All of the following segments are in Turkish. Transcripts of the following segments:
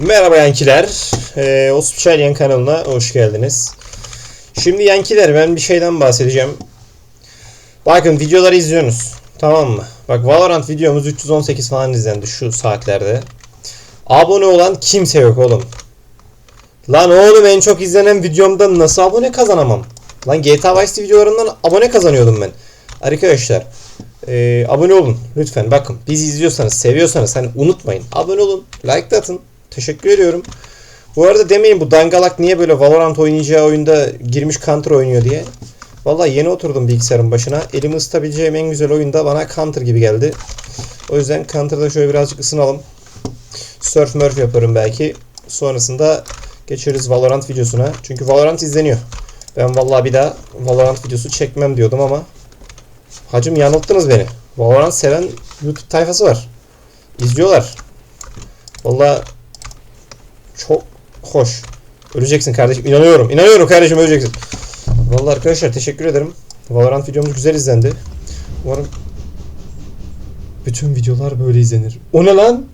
Merhaba Yankiler. Ee, Ospçalyan kanalına hoş geldiniz. Şimdi Yankiler ben bir şeyden bahsedeceğim. Bakın videoları izliyorsunuz. Tamam mı? Bak Valorant videomuz 318 falan izlendi şu saatlerde. Abone olan kimse yok oğlum. Lan oğlum en çok izlenen videomda nasıl abone kazanamam? Lan GTA Vice videolarından abone kazanıyordum ben. Arkadaşlar ee, abone olun lütfen. Bakın bizi izliyorsanız, seviyorsanız hani unutmayın. Abone olun, like atın. Teşekkür ediyorum. Bu arada demeyin bu dangalak niye böyle Valorant oynayacağı oyunda girmiş Counter oynuyor diye. Vallahi yeni oturdum bilgisayarın başına. Elimi ısıtabileceğim en güzel oyunda bana Counter gibi geldi. O yüzden Counter'da şöyle birazcık ısınalım. Surf murf yaparım belki. Sonrasında geçeriz Valorant videosuna. Çünkü Valorant izleniyor. Ben vallahi bir daha Valorant videosu çekmem diyordum ama Hacım yanılttınız beni. Valorant seven YouTube tayfası var. İzliyorlar. Vallahi çok hoş. Öleceksin kardeşim. İnanıyorum. İnanıyorum kardeşim öleceksin. Vallahi arkadaşlar teşekkür ederim. Valorant videomuz güzel izlendi. Umarım bütün videolar böyle izlenir. O ne lan?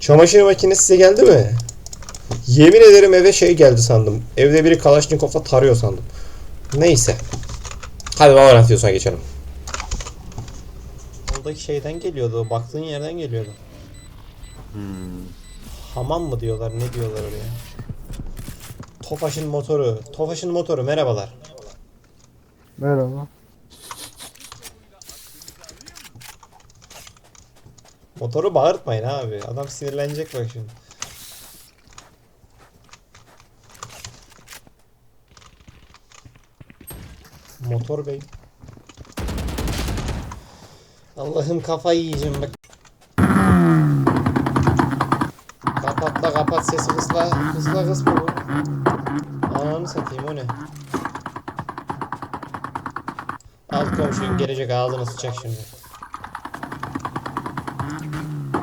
Çamaşır makinesi size geldi mi? Yemin ederim eve şey geldi sandım. Evde biri Kalaşnikov'la tarıyor sandım. Neyse. Hadi Valorant videosuna geçelim. Oradaki şeyden geliyordu. Baktığın yerden geliyordu. Hamam mı diyorlar? Ne diyorlar oraya? Tofaş'ın motoru. Tofaş'ın motoru. Merhabalar. Merhaba. Motoru bağırtmayın abi. Adam sinirlenecek bak şimdi. Motor bey. Allah'ım kafayı yiyeceğim bak. Kapat kapat sesi kısla. Kısla kısma bu. Ananı satayım o ne? Alt komşun gelecek ağzını sıçacak şimdi.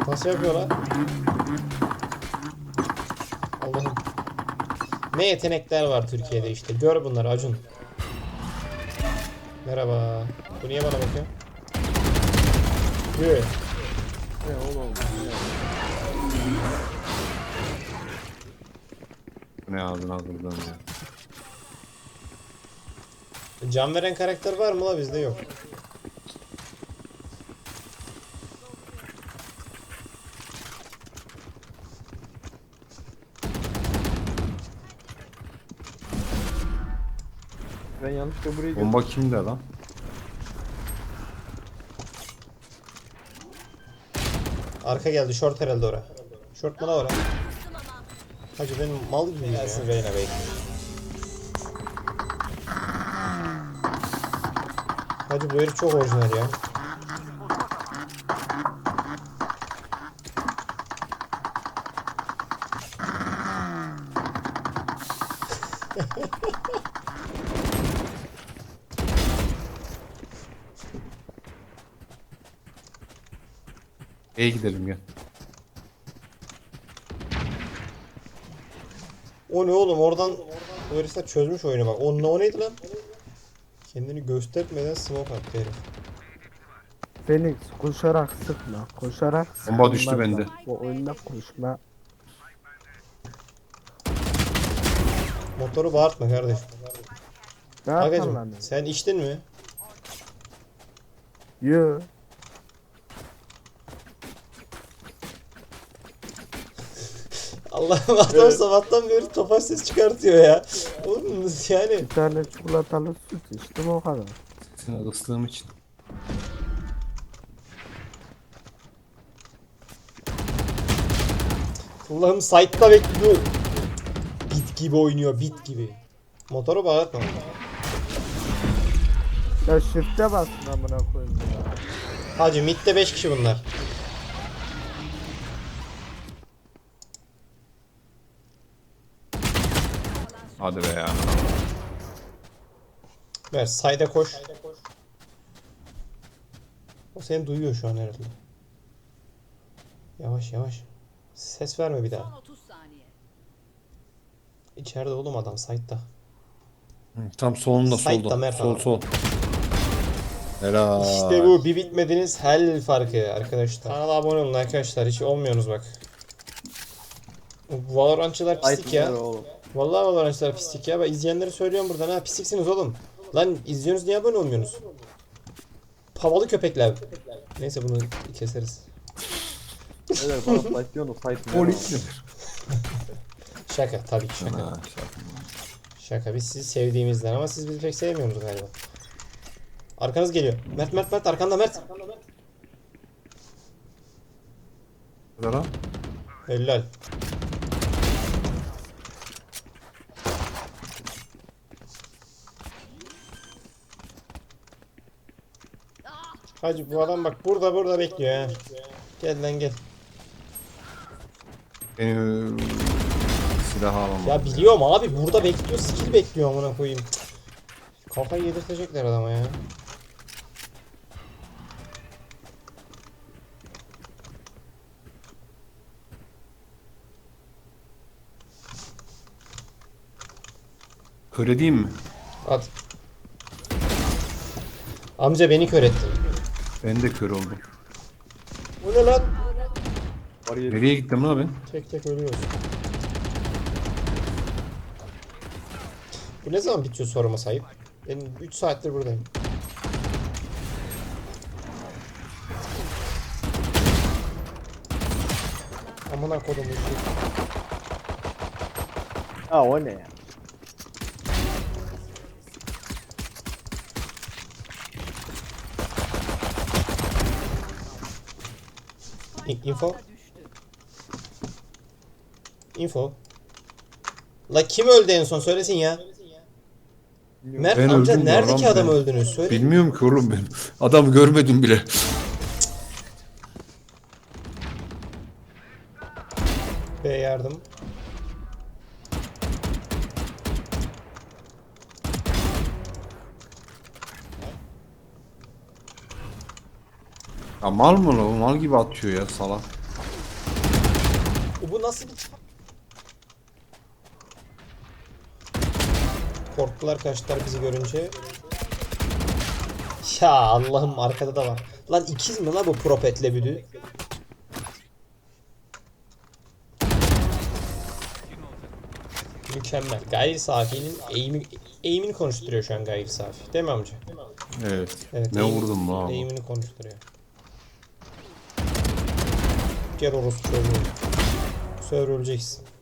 Nasıl yapıyorlar? Allah'ım. Ne yetenekler var Türkiye'de işte. Gör bunları Acun. Merhaba. Bu niye bana bakıyor? Yürü. Ne ağzına buradan ya. Can veren karakter var mı la bizde yok. Ben yanlışlıkla buraya. Bomba kimde lan? Arka geldi short herhalde ora. Short mu la ora? Hacı benim mal gibi Gelsin Reyna Bey. Hacı bu herif çok orijinal ya. B'ye gidelim gel. O ne oğlum oradan bu herifler çözmüş oyunu bak. O, ne- o neydi lan? Kendini göstermeden smoke attı herif. Phoenix koşarak sıkma. Koşarak sıkma. Bomba düştü bende. Bu oyunda koşma. Motoru bağırtma kardeşim. Ne Agacım sen içtin mi? Yo. Allah'ım adam sabahtan beri topaç ses çıkartıyor ya. Oğlum yani Bir tane çikolatalı süt içtim o kadar. Seni ıslığım için. Allah'ım site'da bekliyor. Bit gibi oynuyor bit gibi. Motoru bağırtma. Ya shift'e bastın amına koyayım ya. Hacı midde 5 kişi bunlar. Hadi be ya. Ver side'e koş. O seni duyuyor şu an herhalde. Yavaş yavaş. Ses verme bir daha. Son 30 saniye. İçeride oğlum adam side'da. Hı, Tam solunda Sait solda. Sol sol. Helal. İşte bu bir bitmediniz hell farkı arkadaşlar. Kanala abone olun arkadaşlar hiç olmuyorsunuz bak. Bu Valorantçılar pislik ya. Oğlum. Vallahi Valorantçılar pislik ya. Ben izleyenleri söylüyorum buradan ha. Pisliksiniz oğlum. Lan izliyorsunuz niye abone olmuyorsunuz? Havalı köpekler. Neyse bunu keseriz. Bana Polis? Şaka tabii ki şaka. Ha. Şaka biz sizi sevdiğimizden ama siz bizi pek sevmiyorsunuz galiba. Arkanız geliyor. Mert Mert Mert arkanda Mert. Lan? Helal. Hacı bu adam bak burada burada bekliyor ha. Gel lan gel. Beni silah alamam. Ya biliyorum abi burada bekliyor skill bekliyor amına koyayım. Kafayı yedirtecekler adama ya. Kör edeyim mi? At. Amca beni kör ettin. Ben de kör oldum. Bu ne lan? Bariyer Nereye gittim lan ben? Tek tek ölüyoruz. Bu ne zaman bitiyor soruma sahip? Ben 3 saattir buradayım. Amına kodum şey. Ha o ne ya? Info. Info. La kim öldü en son söylesin ya. Mert Ben amca öldüm neredeki lan adam ben. öldünüz söyle. Bilmiyorum ki oğlum ben. Adam görmedim bile. B yardım. Ya mal mı lan? Mal gibi atıyor ya salak. Bu nasıl bir... Korktular kaçtılar bizi görünce. Ya Allah'ım arkada da var. Lan ikiz mi la bu propetle büdü? Mükemmel. Gayri Safi'nin eğimi, eğimini konuşturuyor şu an Gayri Safi. Değil mi amca? Evet. Evet, ne eğim- vurdum lan? Eğimini konuşturuyor. Gel orospu çocuğu. Öleceksin.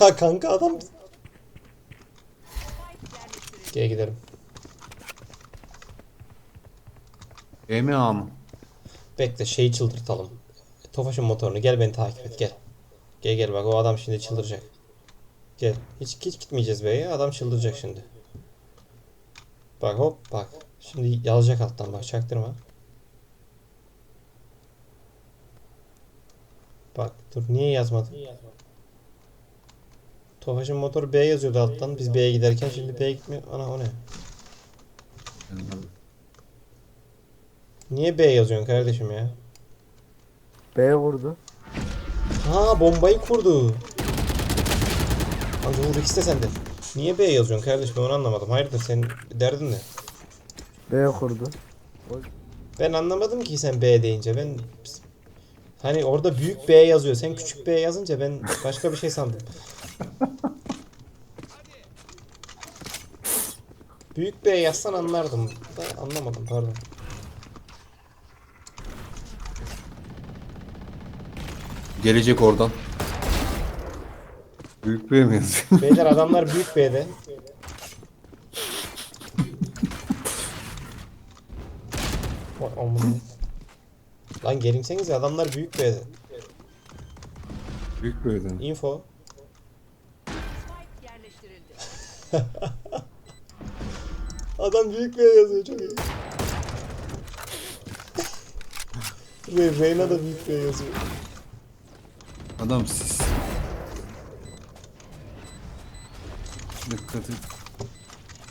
Ya kanka adam... Gel gidelim. E mi A mı? Bekle şeyi çıldırtalım. Tofaş'ın motorunu gel beni takip et gel. Gel gel bak o adam şimdi çıldıracak. Gel. Hiç hiç gitmeyeceğiz be Adam çıldıracak şimdi. Bak hop bak. Şimdi yazacak alttan bak çaktırma. Bak dur niye yazmadın? Tofaş'ın motoru B yazıyordu alttan. Biz B'ye giderken şimdi B'ye gitmiyor. Ana o ne? Niye B yazıyorsun kardeşim ya? B vurdu. Ha bombayı kurdu. Amca vur ikisi de sende. Niye B yazıyorsun kardeşim ben onu anlamadım. Hayırdır senin derdin ne? B kurdu. Ben anlamadım ki sen B deyince ben hani orada büyük B yazıyor. Sen küçük B yazınca ben başka bir şey sandım. büyük B yazsan anlardım. Da anlamadım pardon. Gelecek oradan. Büyük bir mi yazıyor? Beyler adamlar büyük B'de. Lan gerinsenize adamlar büyük B'de. Büyük bir ödem. Info. yerleştirildi. Adam büyük B yazıyor çok iyi. Re Reyna da büyük B yazıyor. Adam siz. Dikkat et.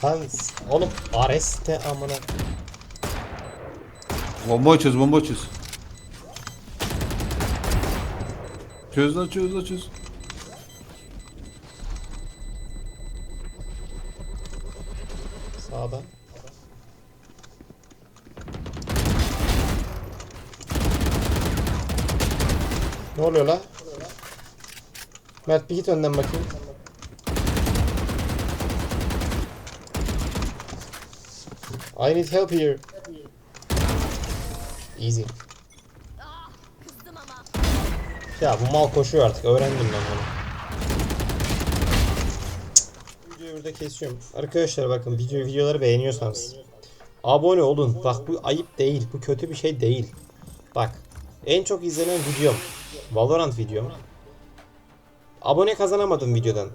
Lan oğlum Ares'te amına. Bomba çöz, bomba çöz. Çöz la çöz la çöz. Sağda. Ne oluyor la? Mert bir git önden bakayım. I need help here. Easy. Ya bu mal koşuyor artık. Öğrendim ben bunu. Videoyu burada kesiyorum. Arkadaşlar bakın video videoları beğeniyorsanız abone olun. Bak bu ayıp değil. Bu kötü bir şey değil. Bak en çok izlenen videom Valorant videom. Abone kazanamadım videodan.